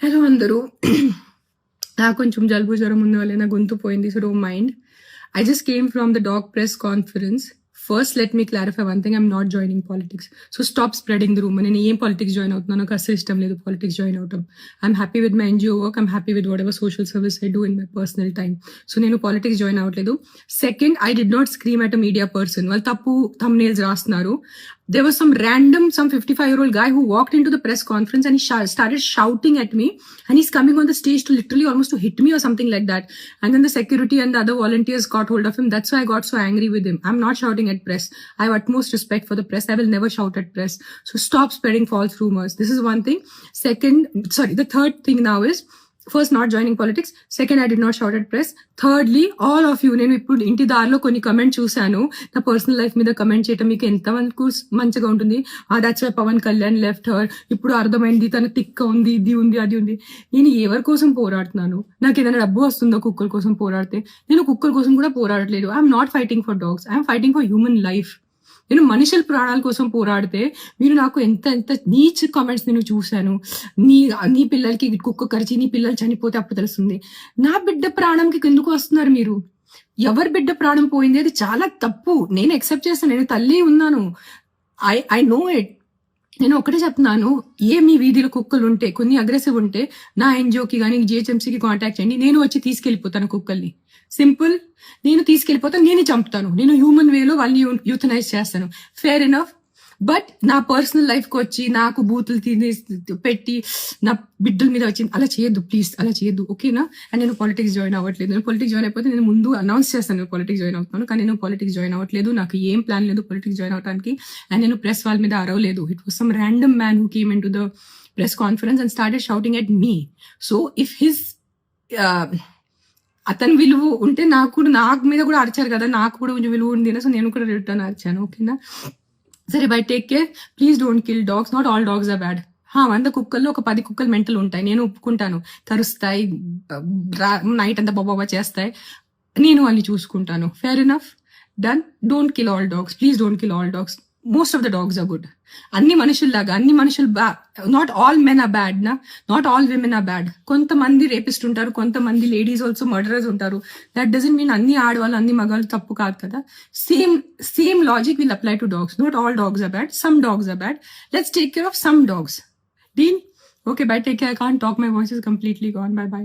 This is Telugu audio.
హలో అందరూ. నాకు కొంచెం జలుబు జ్వరం ఉంది వల్ల నా గొంతు పోయింది so don't mind I just came from the doc press conference first let me clarify one thing I'm not joining politics so stop spreading the rumour నేను ఏం పాలిటిక్స్ జాయిన్ అవుతున్నాను నాకు అసలు ఇష్టం లేదు పాలిటిక్స్ జాయిన్ అవటం. I'm happy with my NGO work I'm happy with whatever social service I do in my personal time so నేను పాలిటిక్స్ జాయిన్ అవ్వట్లేదు second I did not scream at a media person వాళ్ళు తప్పు thumbnails రాస్తున్నారు. There was some random some 55 year old guy who walked into the press conference and he sh- started shouting at me and he's coming on the stage to literally almost to hit me or something like that. And then the security and the other volunteers got hold of him. That's why i got so angry with him. I'm not shouting at press. I have utmost respect for the press. I will never shout at press. So stop spreading false rumors. This is one thing. Second sorry the third thing now is first not joining politics second I did not shout at press thirdly all of you నేను ఇప్పుడు ఇంటి దారిలో కొన్ని కమెంట్ చూశాను. నా పర్సనల్ లైఫ్ మీద కమెంట్ చేయటం మీకు ఎంత వరకు మంచిగా ఉంటుంది? ఆ that's why Pawan Kalyan left her ఇప్పుడు అర్థమైంది తన తిక్క ఉంది ఇది ఉంది అది ఉంది. నేను ఎవరి కోసం పోరాడుతున్నాను? నాకు ఏదైనా డబ్బు వస్తుందో కుక్కల కోసం పోరాడితే? నేను కుక్కల కోసం కూడా పోరాడట్లేదు. I'm not fighting for dogs I'm fighting for human life నేను మనుషుల ప్రాణాల కోసం పోరాడితే మీరు నాకు ఎంత ఎంత నీచ్ కామెంట్స్ నేను చూశాను. నీ నీ పిల్లలకి కుక్క కరిచి నీ పిల్లలు చనిపోతే అప్పుడు తెలుస్తుంది. నా బిడ్డ ప్రాణంకి ఎందుకు వస్తున్నారు మీరు? ఎవరి బిడ్డ ప్రాణం పోయింది? అది చాలా తప్పు. నేను ఎక్సెప్ట్ చేస్తాను నేను తల్లి ఉన్నాను. ఐ ఐ నో ఇట్ నేను ఒకటే చెప్తున్నాను ఏ మీ వీధిలో కుక్కలు ఉంటే కొన్ని అగ్రెసివ్ ఉంటే నా ఎన్జిఓకి కానీ జిహెచ్ఎంసీకి కాంటాక్ట్ చేయండి. నేను వచ్చి తీసుకెళ్ళిపోతాను కుక్కల్ని. సింపుల్ నేను తీసుకెళ్ళిపోతాను నేనే చంపుతాను. నేను హ్యూమన్ వేలో వాళ్ళని యూథనైజ్ చేస్తాను. ఫేర్ ఎనఫ్ బట్ నా పర్సనల్ లైఫ్కి వచ్చి నాకు బూతులు తిని పెట్టి నా బిడ్డల మీద వచ్చి అలా చేయొద్దు ప్లీజ్ అలా చేయొద్దు ఓకేనా అండ్ నేను పాలిటిక్స్ జాయిన్ అవ్వట్లేదు. నేను పాలిటిక్స్ జాయిన్ అయిపోతే నేను ముందు అనౌన్స్ చేస్తాను నేను పాలిటిక్స్ జాయిన్ అవుతున్నాను. కానీ నేను పాలిటిక్స్ జాయిన్ అవ్వట్లేదు. నాకు ఏం ప్లాన్ లేదు పాలిటిక్స్ జాయిన్ అవడానికి అండ్ నేను ప్రెస్ వాళ్ళ మీద అరవలేదు. It was some random man who came in to the press conference and started shouting at me so if his అతని విలువ ఉంటే నాకు కూడా నాకు మీద కూడా అరిచారు కదా నాకు కూడా కొంచెం విలువ ఉంది సో నేను కూడా రిటర్న్ అరిచాను ఓకేనా సరే bye take care please don't kill dogs not all dogs are bad హా వంద కుక్కల్లో ఒక పది కుక్కలు మెంటల్ ఉంటాయి. నేను ఒప్పుకుంటాను. కరుస్తాయి నైట్ అంతా బాబా చేస్తాయి. నేను వాళ్ళని చూసుకుంటాను. Fair enough done don't kill all dogs please don't kill all dogs most of the dogs are good అన్ని మనుషుల్లాగా అన్ని మనుషులు బ్యా not all men are bad నా not all women are bad కొంతమంది రేపిస్ట్ ఉంటారు కొంతమంది లేడీస్ ఆల్సో మర్డరర్స్ ఉంటారు. దట్ డజన్ మీన్ అన్ని ఆడవాళ్ళు అన్ని మగాళ్ళు తప్పు కాదు కదా? Same same logic will apply to dogs not all dogs are bad some dogs are bad let's take care of some dogs Deen okay bye take care I can't talk my voice is completely gone bye bye